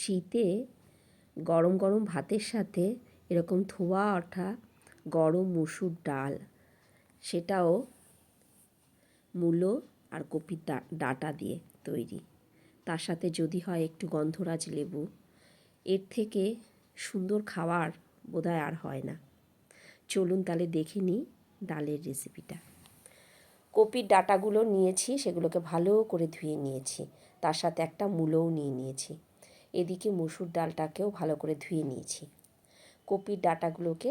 শীতে গরম গরম ভাতের সাথে এরকম ধোয়া ওঠা গরম মুসুর ডাল, সেটাও মূলো আর কপির ডাঁটা দিয়ে তৈরি। তার সাথে যদি হয় একটু গন্ধরাজ লেবু, এর থেকে সুন্দর খাবার বোধহয় আর হয় না। চলুন তাহলে দেখে নিই ডালের রেসিপিটা। কপির ডাটাগুলো নিয়েছি, সেগুলোকে ভালো করে ধুয়ে নিয়েছি। তার সাথে একটা মূলও নিয়ে নিয়েছি। এদিকে মুসুর ডালটাকেও ভালো করে ধুয়ে নিয়েছি। কপির ডাটাগুলোকে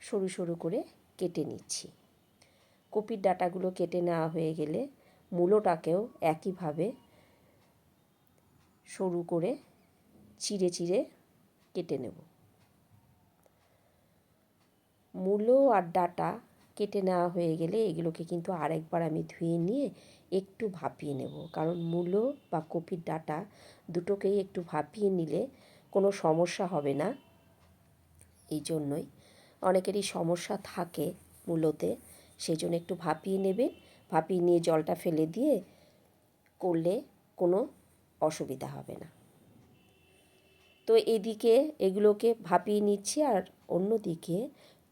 সরু সরু করে কেটে নিচ্ছি। কপির ডাটাগুলো কেটে নেওয়া হয়ে গেলে মূলোটাকেও একইভাবে সরু করে চিড়ে চিড়ে কেটে নেব। মূলো আর ডাটা কেটে নেওয়া হয়ে গেলে এগুলোকে কিন্তু আরেকবার আমি ধুয়ে নিয়ে একটু ভাপিয়ে নেব। কারণ মূলো বা কপির ডাটা দুটোকেই একটু ভাপিয়ে নিলে কোনো সমস্যা হবে না। এই জন্যই অনেকেরই সমস্যা থাকে মূলোতে। সেই জন্য একটু ভাপিয়ে নেবে ভাপিয়ে নিয়ে জলটা ফেলে দিয়ে করলে কোনো অসুবিধা হবে না। তো এদিকে এগুলোকে ভাপিয়ে নিচ্ছি আর অন্যদিকে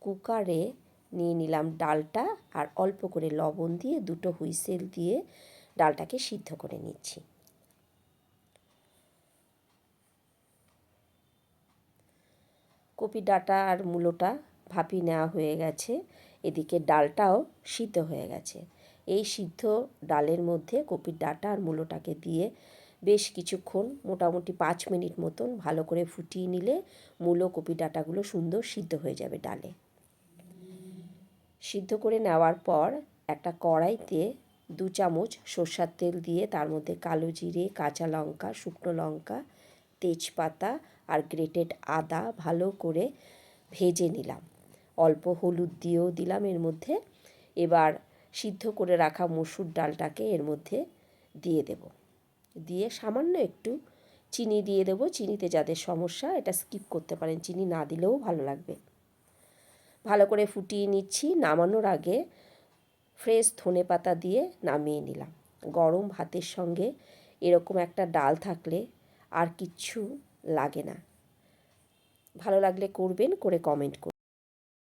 কুকারে নিয়ে নিলাম ডালটা আর অল্প করে লবণ দিয়ে দুটো হুইসেল দিয়ে ডালটাকে সিদ্ধ করে নিচ্ছি। কপি ডাটা আর মূলোটা ভাপিয়ে নেওয়া হয়ে গেছে, এদিকে ডালটাও সিদ্ধ হয়ে গেছে। এই সিদ্ধ ডালের মধ্যে কপির ডাটা আর মূলোটাকে দিয়ে বেশ কিছুক্ষণ, মোটামুটি পাঁচ মিনিট মতন ভালো করে ফুটিয়ে নিলে মূলো কপি ডাটাগুলো সুন্দর সিদ্ধ হয়ে যাবে ডালে। সিদ্ধ করে নেওয়ার পর একটা কড়াইতে দু চামচ সর্ষার তেল দিয়ে তার মধ্যে কালো জিরে, কাঁচা লঙ্কা, শুকনো লঙ্কা, তেজপাতা আর গ্রেটেড আদা ভালো করে ভেজে নিলাম। অল্প হলুদ দিয়েও দিলাম এর মধ্যে। এবার সিদ্ধ করে রাখা মসুর ডালটাকে এর মধ্যে দিয়ে দেব। দিয়ে সামান্য একটু চিনি দিয়ে দেবো। চিনিতে যাদের সমস্যা, এটা স্কিপ করতে পারেন। চিনি না দিলেও ভালো লাগবে। ভালো করে ফুটিয়ে নিচ্ছি। নামানোর আগে ফ্রেশ ধনে পাতা দিয়ে নামিয়ে নিলাম। গরম ভাতের সঙ্গে এরকম একটা ডাল থাকলে আর কিচ্ছু লাগে না। ভালো লাগলে করবেন, করে কমেন্ট করুন